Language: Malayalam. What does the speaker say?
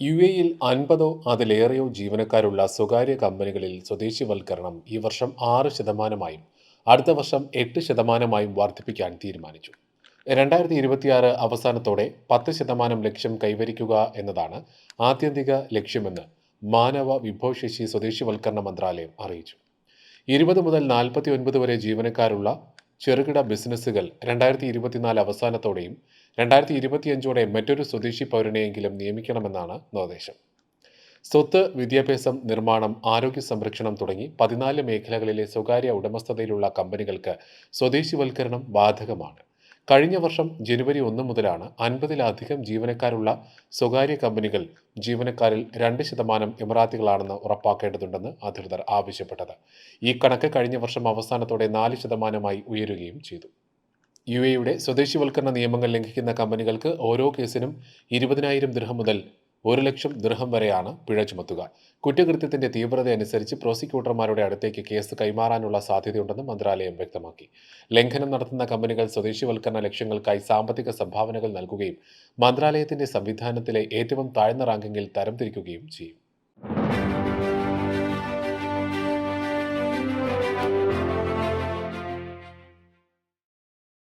യു എയിൽ അൻപതോ അതിലേറെയോ ജീവനക്കാരുള്ള സ്വകാര്യ കമ്പനികളിൽ സ്വദേശിവൽക്കരണം ഈ വർഷം ആറ് ശതമാനമായും അടുത്ത വർഷം എട്ട് ശതമാനമായും വർദ്ധിപ്പിക്കാൻ തീരുമാനിച്ചു. രണ്ടായിരത്തി ഇരുപത്തിയാറ് അവസാനത്തോടെ പത്ത് ശതമാനം ലക്ഷ്യം കൈവരിക്കുക എന്നതാണ് ആത്യന്തിക ലക്ഷ്യമെന്ന് മാനവ വിഭവശേഷി സ്വദേശിവൽക്കരണ മന്ത്രാലയം അറിയിച്ചു. ഇരുപത് മുതൽ നാൽപ്പത്തി ഒൻപത് വരെ ജീവനക്കാരുള്ള ചെറുകിട ബിസിനസ്സുകൾ രണ്ടായിരത്തി ഇരുപത്തിനാല് അവസാനത്തോടെയും രണ്ടായിരത്തി ഇരുപത്തിയഞ്ചോടെ മറ്റൊരു സ്വദേശി പൗരനെയെങ്കിലും നിയമിക്കണമെന്നാണ് നിർദ്ദേശം. സ്വത്ത് വിദ്യാഭ്യാസം നിർമ്മാണം ആരോഗ്യ സംരക്ഷണം തുടങ്ങി പതിനാല് മേഖലകളിലെ സ്വകാര്യ ഉടമസ്ഥതയിലുള്ള കമ്പനികൾക്ക് സ്വദേശിവൽക്കരണം ബാധകമാണ്. കഴിഞ്ഞ വർഷം ജനുവരി ഒന്ന് മുതലാണ് അൻപതിലധികം ജീവനക്കാരുള്ള സ്വകാര്യ കമ്പനികൾ ജീവനക്കാരിൽ രണ്ട് ശതമാനം എമിറാത്തികളാണെന്ന് ഉറപ്പാക്കേണ്ടതുണ്ടെന്ന് അധികൃതർ ആവശ്യപ്പെട്ടത്. ഈ കണക്ക് കഴിഞ്ഞ വർഷം അവസാനത്തോടെ നാല് ശതമാനമായി ഉയരുകയും ചെയ്തു. യു എയുടെ സ്വദേശിവൽക്കരണ നിയമങ്ങൾ ലംഘിക്കുന്ന കമ്പനികൾക്ക് ഓരോ കേസിനും ഇരുപതിനായിരം ദൃഹം മുതൽ ഒരു ലക്ഷം ദൃഹം വരെയാണ് പിഴ ചുമത്തുക. കുറ്റകൃത്യത്തിന്റെ തീവ്രത അനുസരിച്ച് പ്രോസിക്യൂട്ടർമാരുടെ അടുത്തേക്ക് കേസ് കൈമാറാനുള്ള സാധ്യതയുണ്ടെന്ന് മന്ത്രാലയം വ്യക്തമാക്കി. ലംഘനം നടത്തുന്ന കമ്പനികൾ സ്വദേശിവൽക്കരണ ലക്ഷ്യങ്ങൾക്കായി സാമ്പത്തിക സംഭാവനകൾ നൽകുകയും മന്ത്രാലയത്തിന്റെ സംവിധാനത്തിലെ ഏറ്റവും താഴ്ന്ന റാങ്കിങ്ങിൽ തരംതിരിക്കുകയും ചെയ്യും.